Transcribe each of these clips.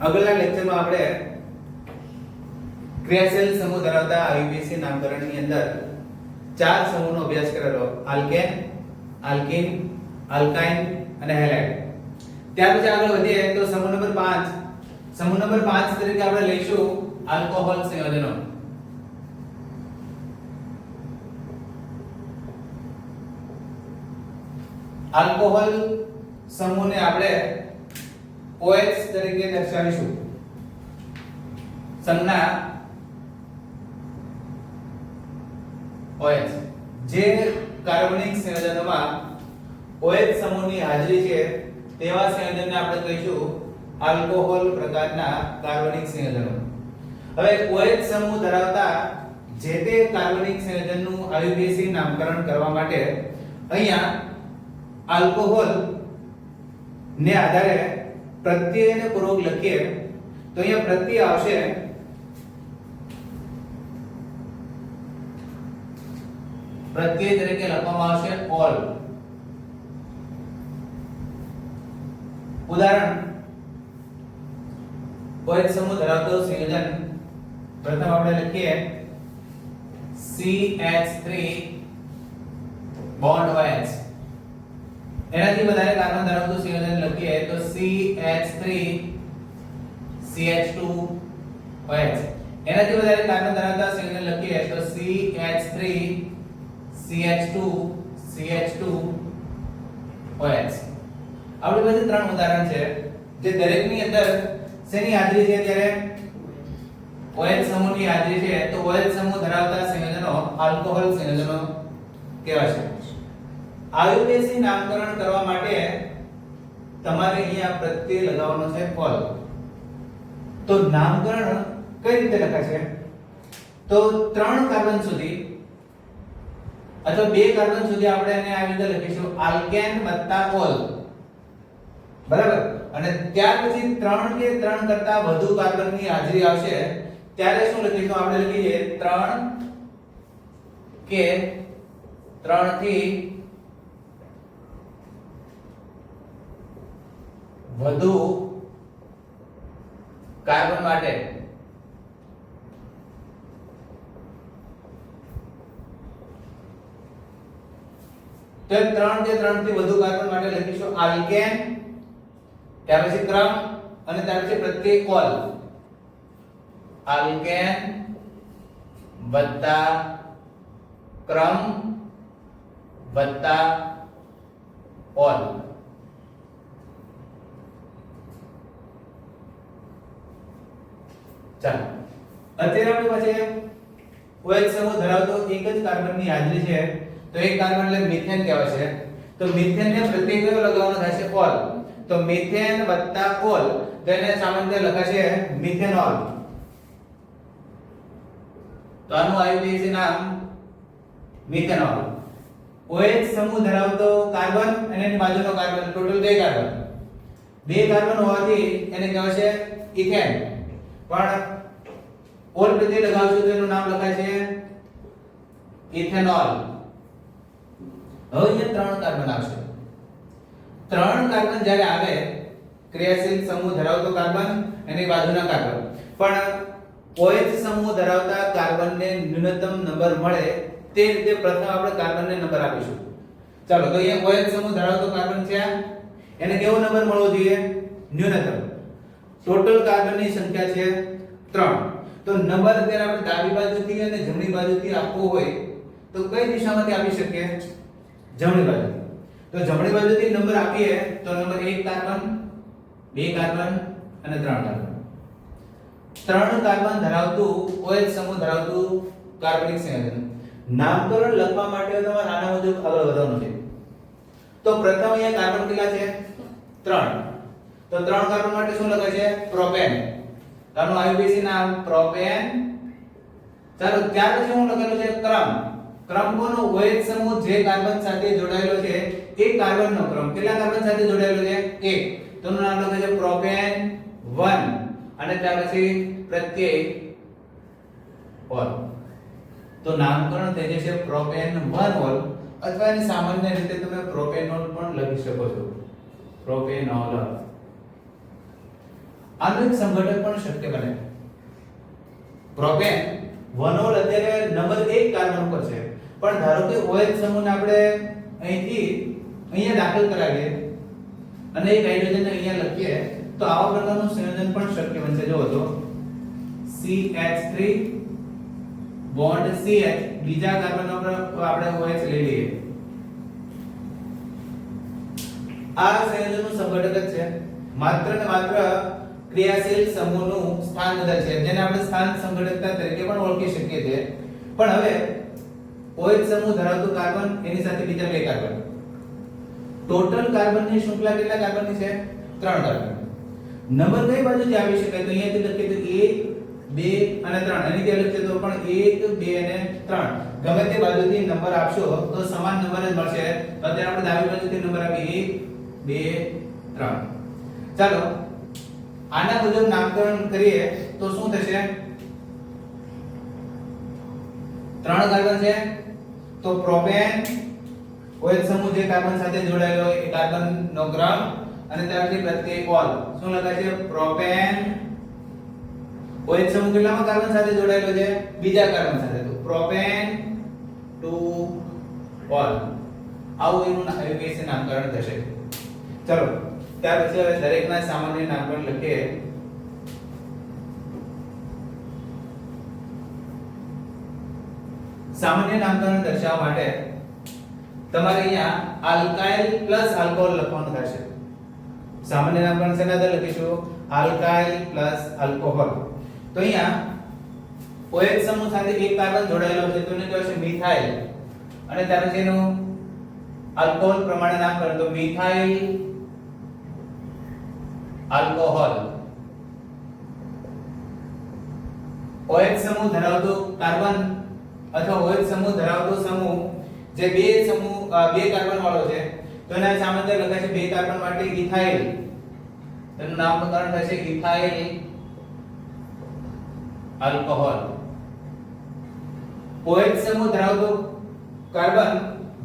આગળના લેક્ચરમાં આપણે ક્રિયાશીલ સમૂહ ધરાવતા આયુબીસી નામકરણની અંદર ચાર સમૂહનો અભ્યાસ કરેલો. આલ્કેન આલ્કિન આલ્કાઇન અને હેલાઇડ ત્યાર પછી આગળ વધીએ તો સમૂહ નંબર 5 સમૂહ નંબર 5 તરીકે આપણે લઈશું આલ્કોહોલ સંયોજનો. આલ્કોહોલ સમૂહને આપણે OH તરીકે દર્શાવીશું. સંજ્ઞા OH જે કાર્બનિક સંયોજનમાં OH સમૂહની હાજરી છે, તેવા સંયોજનને આપણે કહીશું આલ્કોહોલ પ્રકારના કાર્બનિક સંયોજનો. હવે OH સમૂહ ધરાવતા જે તે કાર્બનિક સંયોજનનું આયુર્વેદિક નામકરણ કરવા માટે અહીંયા આલ્કોહોલ ને આધારે પ્રત્યયને પૂર્વક લખીએ તો અહીંયા પ્રત્યય આવશે પ્રત્યય તરીકે લખવામાં આવશે ઓલ ઉદાહરણ કોઈ એક સમૂહ ધરાવતો સંયોજન પ્રથમ આપણે લખીએ CH3 બોન્ડ OH એનાથી વધારે કાર્બન ધરાવતું સંયોજન લખીએ તો CH3 CH2 OH એનાથી વધારે કાર્બન ધરાવતા સંયોજન લખીએ તો CH3 CH2 CH2 OH આપણી પાસે ત્રણ ઉદાહરણ છે. જે દરેકની અંદર શેની હાજરી છે ત્યારે OH સમૂહની હાજરી છે. તો OH સમૂહ ધરાવતા સંયોજનો આલ્કોહોલ સંયોજનો કહેવાશે આયુર્વેદિક નામકરણ કરવા માટે તમારે અહીંયા પ્રત્યય લગાવવાનો છે કોલ. તો નામકરણ કઈ રીતે લખાય છે તો ત્રણ કાર્બન સુધી અથવા બે કાર્બન સુધી આપણે એને આવી રીતે લખીશું આલ્કેન વત્તા ઓલ. બરાબર? અને ત્યાર પછી ત્રણ કે ત્રણ કરતા વધુ કાર્બનની હાજરી આવશે, ત્યારે શું લખીશું? આપણે લખીએ ત્રણ કે ત્રણથી વધુ કાર્બન માટે તો ત્રણ કે ત્રણથી વધુ કાર્બન માટે લખીશું આલ્કેન, ત્યાર પછી ક્રમ અને ત્યાર પછી પ્રત્યેક કોલ. આલ્કેન વત્તા ક્રમ વત્તા ઓલ ચાલો. અત્યારે આપણી પાસે OH સમૂહ ધરાવતો એક જ કાર્બનની હાજરી છે. તો એક કાર્બન એટલે મિથેન કહેવાય છે. તો મિથેનને પ્રત્યય કયો લગાવવાનો થશે ઓલ. તો મિથેન વત્તા ઓલ. તો એને સામાન્ય લખાશે મિથેનોલ તો આનું આયુર્વેદિક નામ મિથેનોલ OH સમૂહ ધરાવતો કાર્બન અને એની બાજુનો કાર્બન. ટોટલ બે કાર્બન. બે કાર્બન હોવાથી એને કહેવાય છે ઇથેન. પણ ઓલ પ્રત્યય લગાવશું તો એનું નામ લખાય છે ઇથેનોલ. હવે અહીંયા ત્રણ કાર્બન આવશે ત્રણ કાર્બન જ્યારે આવે, ક્રિયાશીલ સમૂહ ધરાવતો કાર્બન, એની બાજુના કાર્બન. પણ OH સમૂહ ધરાવતા કાર્બનને ન્યૂનતમ નંબર મળે, તે રીતે પ્રથમ આપણે કાર્બનને નંબર આપીશું. ચાલો, તો અહીંયા OH સમૂહ ધરાવતો કાર્બન છે એને કેવો નંબર મળવો જોઈએ? ન્યૂનતમ. ટોટલ કાર્બનની સંખ્યા છે 3 તો નંબર અત્યારે આપણે ડાબી બાજુથી અને જમણી બાજુથી આપવો હોય તો કઈ દિશામાંથી આપી શકીએ? જમણી બાજુ તો જમણી બાજુથી નંબર આપીએ તો નંબર 1 કાર્બન 2 કાર્બન અને 3 કાર્બન. ત્રણ કાર્બન ધરાવતું OH સમૂહ ધરાવતું કાર્બનિક સંયોજન. નામકરણ લખવા માટે તમારે આના મુજબ આગળ વધવાનું છે. તો પ્રથમ અહીંયા કાર્બન કેટલા છે? 3 તો ત્રણ કાર્બન માટે શું લખે છે? પ્રોપેન. તાનું આયુર્વેદિક નામ પ્રોપેન. ચાલો, ત્યાર પછી શું લખેલું છે ક્રમ. ક્રમ કોનો OH સમૂહ જે કાર્બન સાથે જોડાયેલો છે, એ કાર્બનનો ક્રમ. કેટલા કાર્બન સાથે જોડાયેલો છે? એક. તો એનું નામ લખે છે પ્રોપેન 1 અને ત્યાર પછી પ્રત્યય ઓલ તો નામકરણ થઈ જશે પ્રોપેન 1 ઓલ અથવા એને સામાન્ય રીતે તમે પ્રોપેનોલ પણ લખી શકો છો. પ્રોપેનોલ. આનું એક સંઘટક પણ શક્ય બને. પ્રોપેન વનોલ અત્યારે નંબર 1 કાર્બન પર છે. પણ ધારો કે OH સમૂહને આપણે અહીંથી અહીંયા દાખલ કરાવીએ અને એક હાઇડ્રોજન અહીંયા લખીએ, તો આવા પ્રકારનું સંયોજન પણ શક્ય બનશે. જો તો. CH3 બોન્ડ CH બીજા કાર્બન પર આપણે OH લઈ લઈએ. આ સંયોજનનું સંગઠક જ છે. માત્ર ને માત્ર ક્રિયાશીલ સમૂહનું સ્થાન બદલ છે, જેને આપણે સ્થાન સંગઠકતા તરીકે પણ ઓળખી શકીએ છીએ. પણ હવે OH સમૂહ ધરાવતું કાર્બન એની સાથે બીજા બે કાર્બન. ટોટલ કાર્બનની શૃંખલા કેટલા કાર્બનની છે? ત્રણ કાર્બન નંબર કઈ બાજુથી આવી શકે તો અહીંયાથી લખીએ તો 1 2 અને 3 એની ત્યાં લખીએ તો પણ 1 2 અને 3 ગમે તે બાજુથી નંબર આપશો, તો સમાન નંબર જ મળશે. અત્યારે આપણે ડાબી બાજુથી નંબર આપીએ. 1 2 3 ચાલો આના મુજબ નામકરણ કરીએ તો શું થશે? ત્રણ કાર્બન છે, તો પ્રોપેન OH સમૂહ જે કાર્બન સાથે જોડાયેલો એ કાર્બન નો ક્રમ, અને ત્યારથી પ્રત્યય ઓલ શું લખાશે પ્રોપેન OH સમૂહ કેટલામાં કાર્બન સાથે જોડાયેલો છે? બીજા કાર્બન સાથે. તો પ્રોપેન ટુ ઓલ આવું એનું એવું નામકરણ થશે. ચલો. ત્યાર પછી હવે દરેકના સામાન્ય નામકરણ લખીએ. સામાન્ય નામકરણ દર્શાવવા માટે તમારે અહીંયા આલ્કાઇલ પ્લસ આલ્કોહોલ લખવાનું થશે સામાન્ય નામકરણ શેના આધારે લખીશું? Alkyl plus alcohol. તો અહીંયા OH સમૂહ સાથે એક કાર્બન જોડાયેલો છે તો એને કહેવાય છે મિથાઇલ. અને ત્યાર પછી એનું આલ્કોહોલ પ્રમાણે નામકરણ. તો મિથાઇલ આલ્કોહોલ. OH સમૂહ ધરાવતો કાર્બન અથવા OH સમૂહ ધરાવતો સમૂહ જે બે સમૂહ બે કાર્બન વાળો છે, તો એના સામાન્ય લખાય છે બે કાર્બન માટે ઇથાઇલ. તેનું નામકરણ થશે ઇથાઇલ આલ્કોહોલ. OH સમૂહ ધરાવતો કાર્બન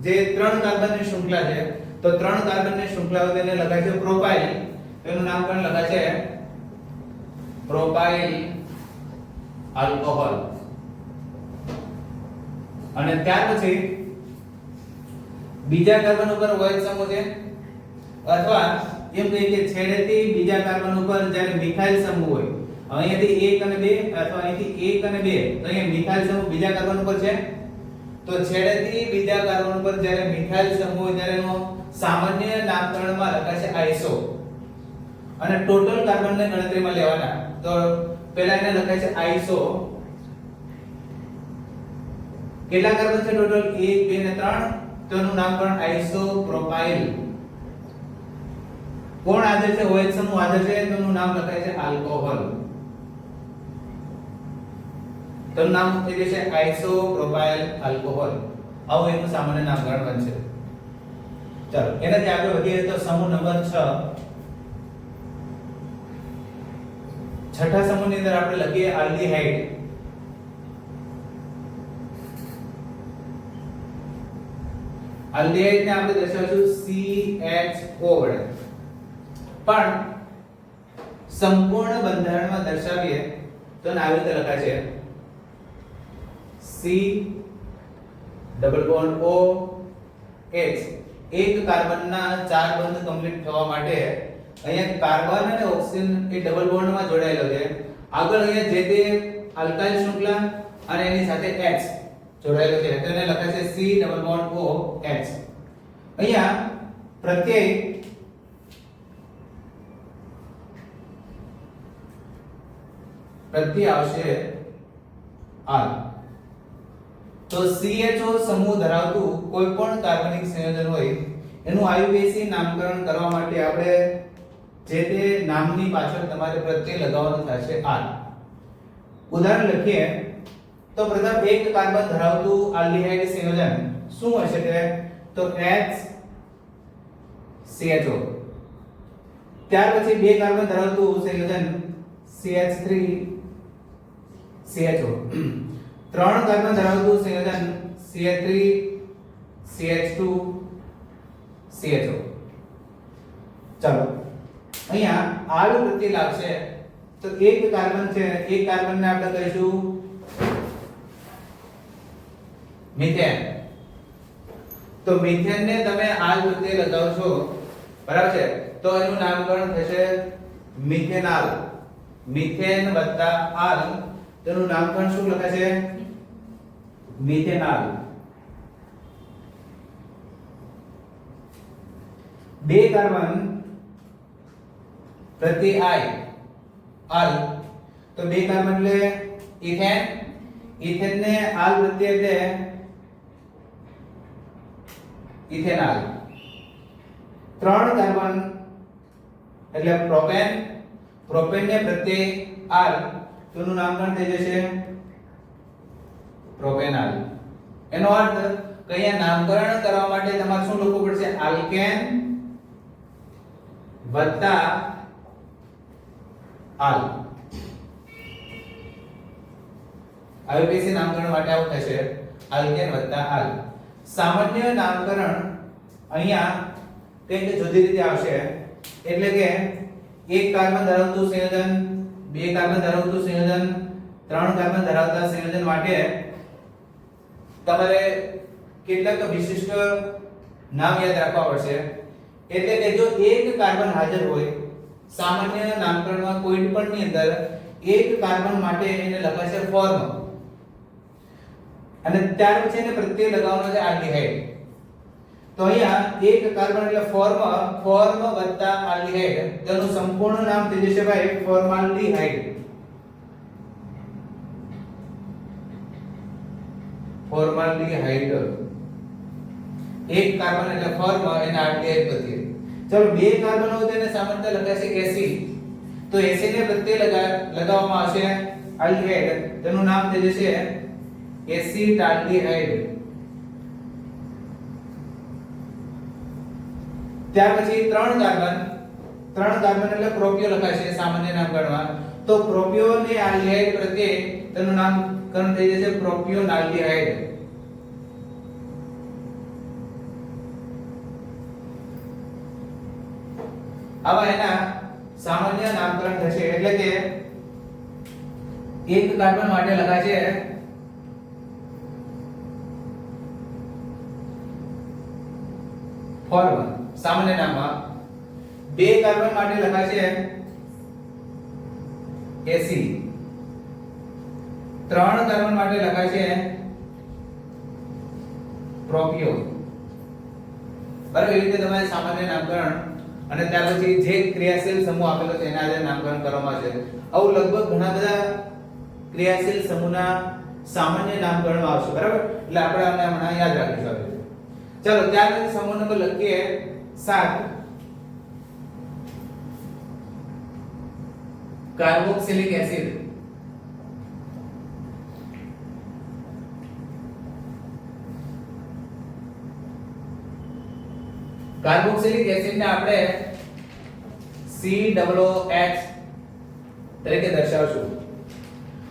જે ત્રણ કાર્બનની શૃંખલા છે, તો ત્રણ કાર્બનની શૃંખલા તેને લખાય છે પ્રોપાઇલ. તેનું નામકરણ લખાય છે? Propyl alcohol. અને ત્યાર પછી બીજા કાર્બન ઉપર OH સમૂહ છે? અથવા એમ કહીએ કે છેડેથી બીજા કાર્બન ઉપર જ્યારે મિથાઇલ સમૂહ હોય અહીંયાથી 1 અને 2 અથવા અહીંથી 1 અને 2 તો અહીંયા મિથાઇલ સમૂહ બીજા કાર્બન ઉપર છે? તો છેડેથી બીજા કાર્બન ઉપર જ્યારે મિથાઇલ સમૂહ હોય, ત્યારે એનો સામાન્ય નામકરણમાં છે આઇસો અને ટોટલ કાર્બનને ગણતરીમાં લેવાના. તો પહેલા એને લખાય છે આઈસો. કેટલા કાર્બન છે ટોટલ 1 2 અને 3 તો એનું નામકરણ આઇસોપ્રોપાઇલ કોણ હાજર છે? OH સમૂહ હાજર છે. તો એનું નામ લખાય છે આલ્કોહોલ તો નામ થઈ જશે આઇસોપ્રોપાઇલ આલ્કોહોલ આવું એનું સામાન્ય નામકરણ બનશે. ચાલો, એનાથી આગળ વધીએ તો સમૂહ નંબર 6 છઠ્ઠા સમૂહની અંદર આપણે લખીએ આલ્ડીહાઇડ. આલ્ડીહાઇડ ને આપણે દર્શાવીશું CHO વડે. પણ સંપૂર્ણ બંધારણમાં દર્શાવીએ તો આવી રીતે લખાય છે C double bond O H. એક કાર્બનના ચાર બંધ કમ્પ્લીટ થવા માટે અહીંયા કાર્બન અને ઓક્સિજન એ ડબલ બોન્ડમાં જોડાયેલો છે. આગળ અહીંયા જે તે આલ્કાઇલ શૃંખલા અને એની સાથે H જોડાયેલો છે. તો એને લખાય છે C double bond O H. અહીંયા પ્રત્યય પ્રત્યય આવશે R. તો CHO સમૂહ ધરાવતું કોઈ પણ કાર્બનિક સંયોજન હોય, એનું આયુપીએસી નામકરણ કરવા માટે આપણે જે તે નામની પાછળ તમારે પ્રત્યય લગાવવાનું થશે આર ઉદાહરણ લખીએ, તો પ્રથમ એક કાર્બન ધરાવતું આલ્ડિહાઇડ સંયોજન શું હશે તે તો H CHO ત્યાર પછી બે કાર્બન ધરાવતું સંયોજન CH3 CHO ત્રણ કાર્બન ધરાવતું સંયોજન CH3 CH2 CHO ચાલો. અહીંયા આડું વૃત્તિ લાગશે. તો એક કાર્બન છે, એક કાર્બનને આપણે કહીશું મિથેન. તો મિથેનને તમે આલ પ્રત્યે લગાવશો. બરાબર છે? તો એનું નામકરણ થશે મિથેનાલ. મિથેન વત્તા આલ. તેનું નામકરણ શું લખાશે મિથેનાલ. બે કાર્બન પ્રતિ આય આલ. તો બે કાર્બન એટલે ઇથેન ઇથેન. ને આલ પ્રત્યે એટલે ઇથેનાલ ત્રણ કાર્બન એટલે પ્રોપેન. પ્રોપેન ને પ્રત્યે આલ. તેનું નામકરણ થઈ જશે પ્રોપેનાલ એનો અર્થ કયા નામકરણ કરવા માટે તમારે શું લખવું પડશે? આલ્કેન વત્તા આલ. આયુપીસી નામકરણ માટે આવું થશે આલ્કેન વત્તા આલ. સામાન્ય નામકરણ અહીંયા કંઈક જુદી રીતે આવશે. એટલે કે એક કાર્બન ધરાવતું સંયોજન, બે કાર્બન ધરાવતું સંયોજન, ત્રણ કાર્બન ધરાવતા સંયોજન માટે તમારે કેટલાક વિશિષ્ટ નામ યાદ રાખવા પડશે. એટલે કે જો એક કાર્બન હાજર હોય સામાન્ય નામકરણમાં કોઈ પણ ની અંદર એક કાર્બન માટે એને લખાશે ફોર્મ અને ત્યાર પછી એને પ્રત્યય લગાવવાનો છે આલ્ડીહાઇડ તો અહીંયા એક કાર્બન એટલે ફોર્મ ફોર્મ વત્તા આલ્ડીહાઇડ તેનું સંપૂર્ણ નામ થઈ જશે ભાઈ ફોર્માલ્ડીહાઇડ. ફોર્માલ્ડીહાઇડ. એક કાર્બન એટલે ફોર્મ એને આલ્ડીહાઇડ કહીએ ચલો બે કાર્બન હોય તેને સામાન્ય લખાશે એસી. તો એસી ને પ્રત્યે લગા લગાવવામાં આવશે આલ્ડિહાઇડ તેનું નામ થઈ જશે એસિટાલ્ડીહાઇડ. ત્યાર પછી ત્રણ કાર્બન. ત્રણ કાર્બન એટલે પ્રોપિયો લખાશે સામાન્ય નામકરણમાં. તો પ્રોપિયો ને આલ્ડીહાઇડ પ્રત્યે તેનું નામકરણ થઈ જશે પ્રોપિયોનાલ્ડીહાઇડ. આવા એના સામાન્ય નામકરણ થશે. એટલે કે એક કાર્બન માટે લખાય છે ફોર્મ સામાન્ય નામમાં. બે કાર્બન માટે લખાય છે એસી ત્રણ કાર્બન માટે લખાય છે પ્રોપિયો બરાબર, એ રીતે તમારે સામાન્ય નામકરણ અને ત્યાર પછી જે ક્રિયાશીલ સમૂહ આપેલો છે, એના આધારે નામકરણ કરવામાં છે. આવું લગભગ ઘણા બધા ક્રિયાશીલ સમૂહના સામાન્ય નામકરણમાં આવશે, બરાબર? એટલે આપણે આને હમણાં યાદ રાખીશું આવી. ચાલો, ત્યાર પછી સમૂહ નંબર લખીએ 7 કાર્બોક્સિલિક એસિડ. કાર્બોક્સિલિક એસિડને આપણે COOH તરીકે દર્શાવશું.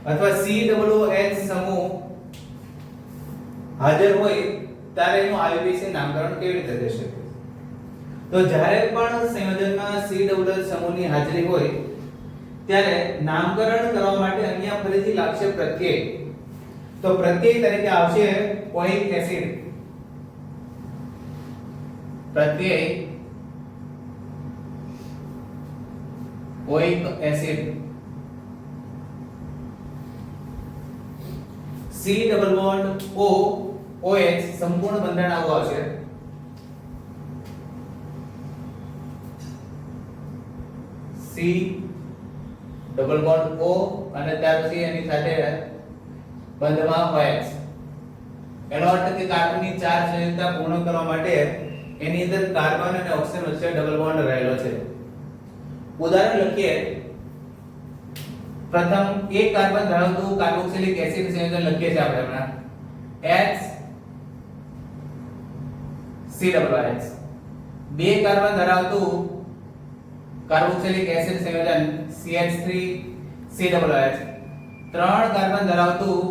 અથવા COOH સમૂહ હાજર હોય ત્યારે એનું આયુપીસી નામકરણ કેવી રીતે થઈ શકે? તો જ્યારે પણ સંયોજનમાં COOH સમૂહની હાજરી હોય, ત્યારે નામકરણ કરવા માટે અહીંયા ફરીથી લાગશે પ્રત્યય. તો પ્રત્યય તરીકે આવશે ઓઇક એસિડ. પ્રત્યય oic acid C double bond O OH સંપૂર્ણ બંધારણ આવું આવશે C ડબલ બોન્ડ O, અને ત્યાર પછી એની સાથે બંધમાં OH એનો અર્થ કે કાર્બનની ચાર સંયુક્તતા પૂર્ણ કરવા માટે એની અંદર કાર્બન અને ઓક્સિજન વચ્ચે ડબલ બોન્ડ રહેલો છે. ઉદાહરણ લખીએ. પ્રથમ એક કાર્બન ધરાવતું કાર્બોક્સિલિક એસિડ સંયોજન લખીએ છીએ આપણે હમણાં. H COOH બે કાર્બન ધરાવતું કાર્બોક્સિલિક એસિડ સંયોજન CH3 COOH ત્રણ કાર્બન ધરાવતું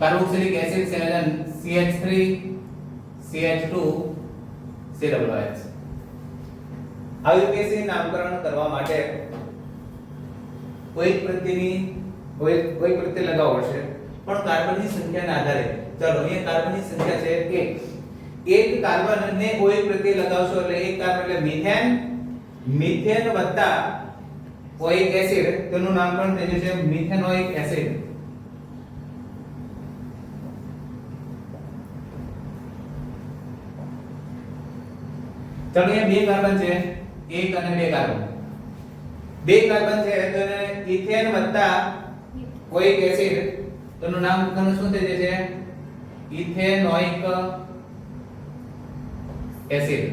કાર્બોક્સિલિક એસિડ સંયોજન CH3 CH2 COOH આયુપીએસી નામકરણ કરવા માટે કોઈક પ્રત્યેની કોઈક OH પ્રત્યે લગાવવો પડશે પણ કાર્બનની સંખ્યાના આધારે, ચાલો અહીંયા કાર્બનની સંખ્યા છે એક. એક કાર્બન ને કોઈ પ્રત્યે લગાવશો એટલે એક કાર્બન એટલે મિથેન. મિથેન વત્તા ઓઇક એસિડ, તેનું નામકરણ થઈ જશે મિથેનોઇક એસિડ. ચાલો, અહીંયા બે કાર્બન છે. એક અને બે કાર્બન. બે કાર્બન છે તો એને ઇથેન વત્તા કોઈક એસિડ. તેનું તમને શું થઈ જશે? Ethanoic acid.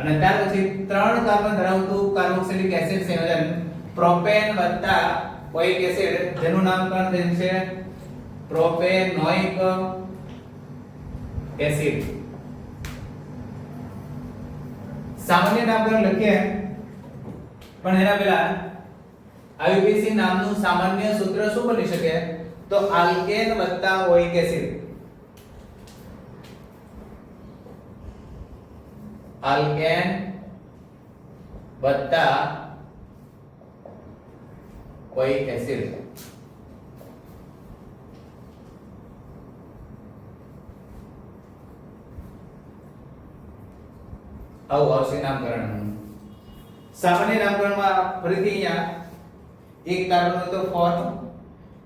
અને ત્યાર પછી ત્રણ કાર્બન ધરાવતું કાર્બોક્સિલિક એસિડ સંયોજન પ્રોપેન વત્તા કોઈક એસિડ. જેનું નામકરણ થયું છે પ્રોપેનોઇક એસિડ. સામાન્ય નામકરણ લખીએ. પણ એના પહેલા આઈયુપીસી નામનું સામાન્ય સૂત્ર શું બની શકે? તો આલ્કેન વત્તા ઓઇક એસિડ આલ્કેન વત્તા ઓઇક એસિડ આવું આવશે નામકરણ. સામાન્ય નામકરણમાં ફરીથી અહીંયા એક કાર્બન હતો ફોર્મ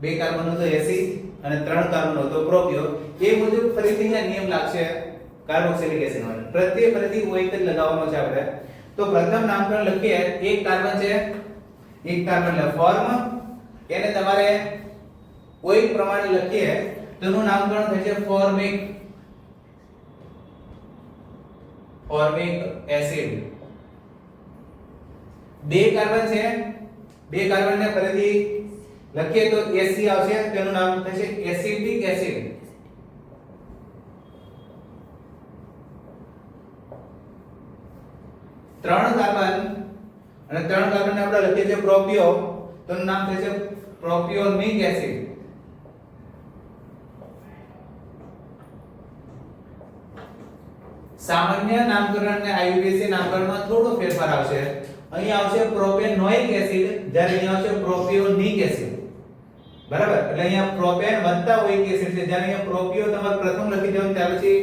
બે કાર્બન હતો એસિડ અને ત્રણ કાર્બન હતો પ્રોપિયો એ મુજબ ફરીથી અહીંયા નિયમ લાગશે કાર્બોક્સિલિક એસિડ માટે પ્રત્યે ફરીથી ઓઇક જ લગાવવાનો છે આપણે. તો પ્રથમ નામકરણ લખીએ. એક કાર્બન છે, એક કાર્બન એટલે ફોર્મ એને તમારે ઓઇક પ્રમાણે લખીએ તો એનું નામકરણ થશે ફોર્મિક ફોર્મિક એસિડ બે કાર્બન છે. બે કાર્બન ને ફરીથી લખીએ તો એસી આવશે. તેનું નામ થશે એસિડિક એસિડ ત્રણ કાર્બન અને ત્રણ કાર્બન ને આપણે લખીએ છીએ પ્રોપિયો તો નામ થશે પ્રોપિયોનિક એસિડ સામાન્ય નામકરણ અને આઈયુપીએસી નામકરણમાં થોડો ફેરફાર આવશે. અહીં આવશે પ્રોપેનોઇક એસિડ, જ્યારે અહીં આવશે પ્રોપિયોનિક એસિડ. બરાબર? એટલે અહીંયા પ્રોપેન વત્તા ઓઇક એસિડ છે. જ્યારે અહીંયા પ્રોપિયો તમારે પ્રથમ લખી દેવાનું, ત્યાર પછી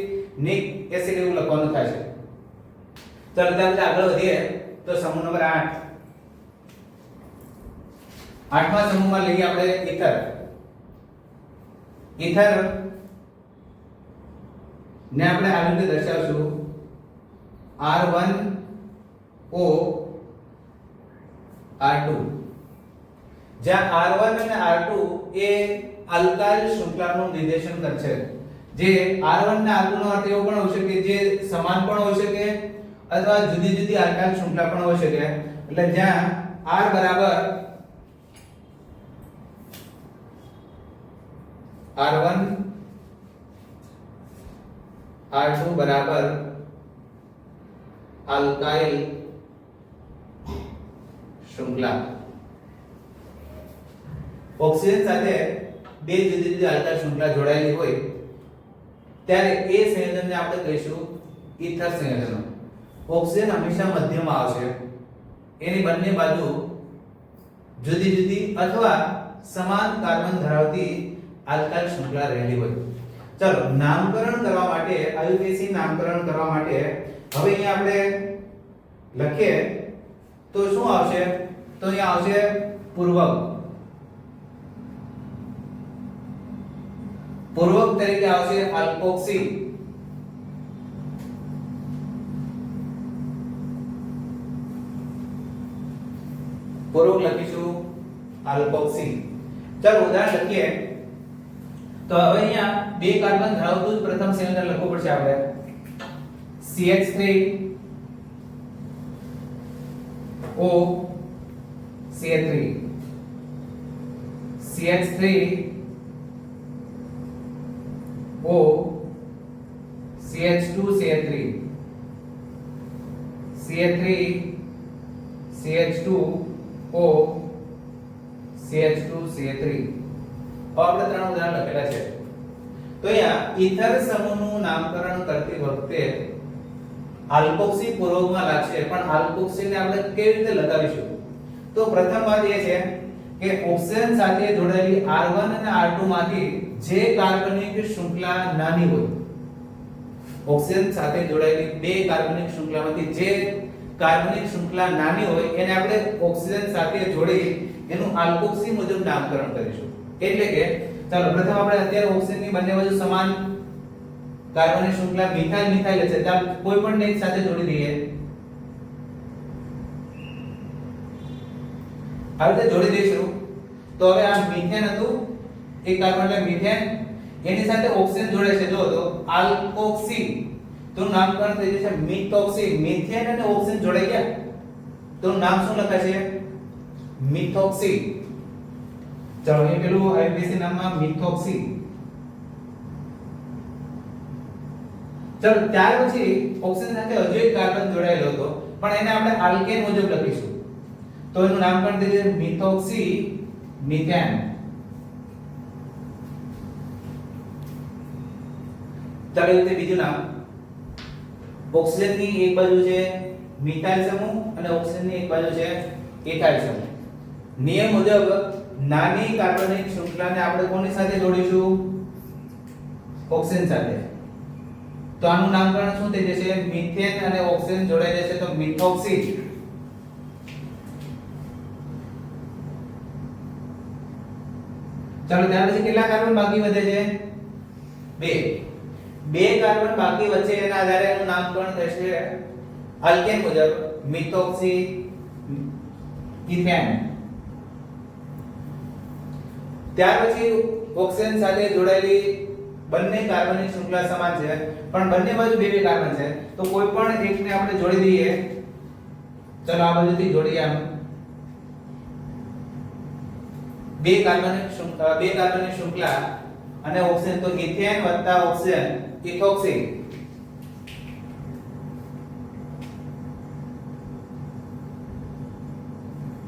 નિક એસિડ એવું લખવાનું થાય છે. ચાલો ત્યાર આગળ વધીએ. તો સમૂહ નંબર 8 આઠમા સમૂહમાં લઈએ આપણે ઇથર. ઇથર ને આપણે આવી રીતે દર્શાવશું. R1 O R2 જ્યાં આર વન અને આર ટુ એ આલ્કાઇલ શૃંખલાનું નિર્દેશન કરશે જે R1 અને R2 નો અર્થ એવો પણ હોઈ શકે જે સમાન પણ હોઈ શકે અથવા જુદી જુદી આલ્કાઇલ શૃંખલા પણ હોઈ શકે. એટલે જ્યાં આર બરાબર R1 R2 બરાબર આલ્કાઇલ શૃંખલા ઓક્સિજન સાથે બે જુદી જુદી અલ્કાઇલ શૃંખલા જોડાયેલી હોય, ત્યારે એ સંયોજનને આપણે કહીશું ઇથર સંયોજન. ઓક્સિજન હંમેશા મધ્યમાં આવશે. એની બંને બાજુ જુદી જુદી અથવા સમાન કાર્બન ધરાવતી આલ્કાઇલ શૃંખલા રહેલી હોય. ચલો, નામકરણ કરવા માટે આયુપીએસી નામકરણ કરવા માટે હવે અહીંયા આપણે લખીએ, તો શું આવશે? તો અહીંયા આવશે પૂર્વક. પૂર્વક તરીકે આવશે આલ્કોક્સી પૂર્વક લખીશું આલ્કોક્સી ચાલો ઉદાહરણ લખીએ. તો હવે અહીંયા બે કાર્બન ધરાવતું જ પ્રથમ સિલિન્ડર લખવું પડશે આપણે. CH3 O CH3 CH3 O CH2 CH3 CH3 CH2 O CH2 CH3 હવે આપણે ત્રણ ઉદાહરણ લખેલા છે. તો અહીંયા ઇથર સમૂહનું નામકરણ કરતી વખતે આલ્કોક્સી પૂર્વકમાં લાગશે. પણ આલ્કોક્સીને આપણે કેવી રીતે લગાવીશું? તો પ્રથમ વાત એ છે કે ઓક્સિજન સાથે જોડાયેલી R1 અને R2 માંથી જે કાર્બનિક શૃંખલા નાની હોય, ઓક્સિજન સાથે જોડાયેલી બે કાર્બનિક શૃંખલામાંથી જે કાર્બનિક શૃંખલા નાની હોય, એને આપણે ઓક્સિજન સાથે જોડી એનું આલ્કોક્સી મુજબ નામકરણ કરીશું. એટલે કે, ચાલો, પ્રથમ આપણે અત્યારે ઓક્સિજનની બંને બાજુ સમાન કાર્બનિક શૃંખલા મિથાઇલ મિથાઇલ છે ચાલ કોઈ પણ ને સાથે જોડી દઈએ. આવી રીતે જોડી દઈશું. તો હવે આ મિથેન હતું. એક કાર્બન એટલે મિથેન. એની સાથે ઓક્સિજન જોડે છે. જો તો આલ્કોક્સી તો નામકરણ થઈ જશે મિથોક્સી મિથેન અને ઓક્સિજન જોડાઈ ગયા. તો નામ શું લખાશે મિથોક્સી ચાલો એ પેલું આઈપીસી નામમાં મિથોક્સી ચાલો, ત્યાર પછી ઓક્સિજન સાથે હજુ એક કાર્બન જોડાયેલો હતો, પણ એને આપણે આલ્કેન મુજબ લખીશું. તો એનું નામ પણ જશે મિથોક્સી મિથેન. ચાલો એ બીજું નામ. ઓક્સિજનની એક બાજુ છે મિથાઇલ સમૂહ અને ઓક્સિજનની એક બાજુ છે ઇથાઇલ સમૂહ. નિયમ મુજબ નાની કાર્બનિક શૃંખલાને આપણે કોની સાથે જોડીશું? ઓક્સિજન સાથે. તો આનું નામકરણ શું થઈ જશે? મિથેન અને ઓક્સિજન જોડાઈ જશે તો મિથોક્સી ચાલો ત્યાર પછી કેટલા કાર્બન બાકી વધે છે? બે. બે કાર્બન બાકી વચ્ચે એના આધારે એનું નામકરણ થશે આલ્કેન મુજબ મિથોક્સી ઇથેન. ત્યાર પછી ઓક્સિજન સાથે જોડાયેલી બંને કાર્બનની શૃંખલા સમાન છે, પણ બંને બાજુ બે બે કાર્બન છે, તો કોઈ પણ એકને આપણે જોડી દઈએ, ચલો આ બાજુથી જોડીએ આમ. બે કાર્બનિક બે કાર્બનની શૃંખલા, અને ઓક્સિજન તો ઇથેન વત્તા ઓક્સિજન ઇથોક્સી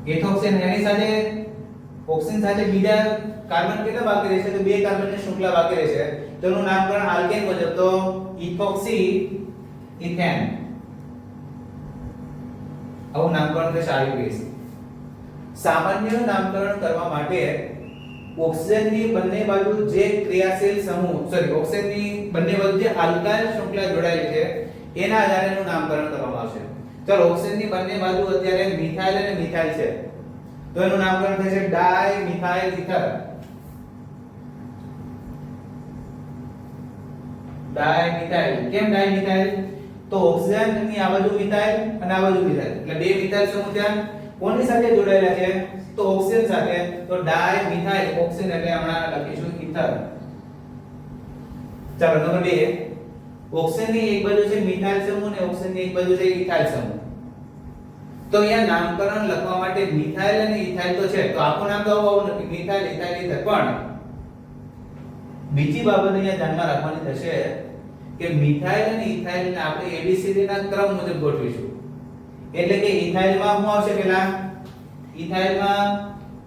ઇથોક્સિન એની સાથે ઓક્સિજન સાથે બીજા કાર્બન કેટલા બાકી રહેશે? તો બે કાર્બનની શૃંખલા બાકી રહેશે. તો એનું નામકરણ આલ્કેન મુજબ, તો ઇથોક્સી ઇથેન આવું નામકરણ થશે આયુર્વેદ સામાન્ય નામકરણ કરવા માટે ઓક્સિજનની બંને બાજુ જે ક્રિયાશીલ સમૂહ સોરી ઓક્સિજનની બંને બાજુ જે આલ્કાઇલ શૃંખલા જોડાયેલી છે, એના આધારે એનું નામકરણ કરવામાં આવશે. ચલો, ઓક્સિજનની બંને બાજુ અત્યારે મિથાઇલ અને મિથાઇલ છે. તો એનું નામકરણ થશે di methyl ether. Di methyl કેમ ડાઈ તો તો ઓક્સિજનની આ બાજુ મિથાઇલ અને આ બાજુ મિથાઇલ. એટલે બે મિથાઇલ સમૂહ ત્યાં. કોની સાથે જોડાયેલા છે? તો ઓક્સિજન સાથે. તો ડાઈ મિથાઇલ ઓક્સિજન એટલે હમણાં લખીશું ઇથર. ચાલો, નંબર 2 ઓક્સિજનની એક બાજુ છે મિથાઇલ સમૂહ અને ઓક્સિજનની એક બાજુ છે ઇથાઇલ સમૂહ. તો અહીંયા નામકરણ લખવા માટે મિથાઇલ અને ઇથાઇલ તો છે. તો આખું નામ તો આવું નથી. મિથાઇલ, ઇથાઇલ ઇથર પણ બીજી બાબત અહીંયા ધ્યાનમાં રાખવાની થશે કે મિથાઇલ અને ઇથાઇલને આપણે એબીસીડી ના ક્રમ મુજબ ગોઠવીશું. એટલે કે ઇથાઇલમાં શું આવશે પહેલા? ઇથાઇલમાં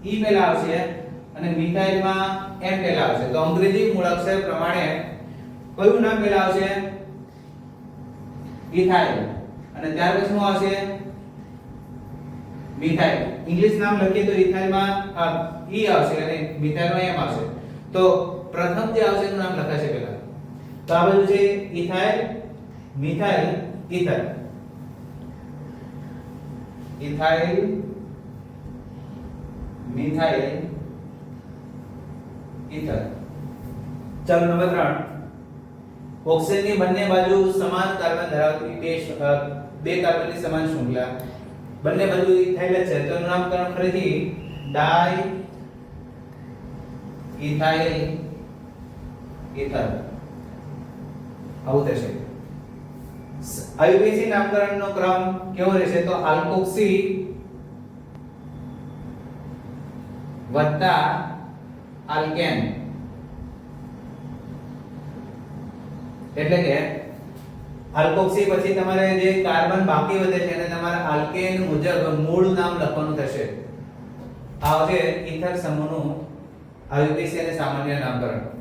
ઈ પહેલા આવશે અને મિથાઇલમાં એમ પહેલા આવશે. તો અંગ્રેજી મૂળાક્ષર પ્રમાણે કયું નામ પહેલા આવશે? ઇથાઇલ. અને ત્યાર પછી શું આવશે? મિથાઇલ ઇંગ્લિશ નામ લખીએ તો ઇથાઇલમાં ઈ આવશે અને મિથાઇલમાં એમ આવશે. તો પ્રથમ જે આવશે એનું નામ લખાશે પહેલા તો આ બધું છે ethyl, methyl ether ethyl, methyl ether ચાલો નંબર 3 ઓક્સિજનની બંને બાજુ સમાન કાર્બન ધરાવતી બે બે કાર્બનની સમાન શૃંખલા. બંને બાજુ ઇથાઇલ છે. તો નામકરણ ફરીથી ડાય ઇથાઇલ ઇથર આવું થશે. આયુબીસી નામકરણનો ક્રમ કેવો રહેશે? તો આલ્કોક્સી વત્તા આલ્કેન. એટલે કે આલ્કોક્સી પછી તમારે જે કાર્બન બાકી વધે છે એને તમારે આલ્કેન મુજબ મૂળ નામ લખવાનું થશે. આ છે ઇથર સમૂહનું આયુબીસી અને સામાન્ય નામકરણ.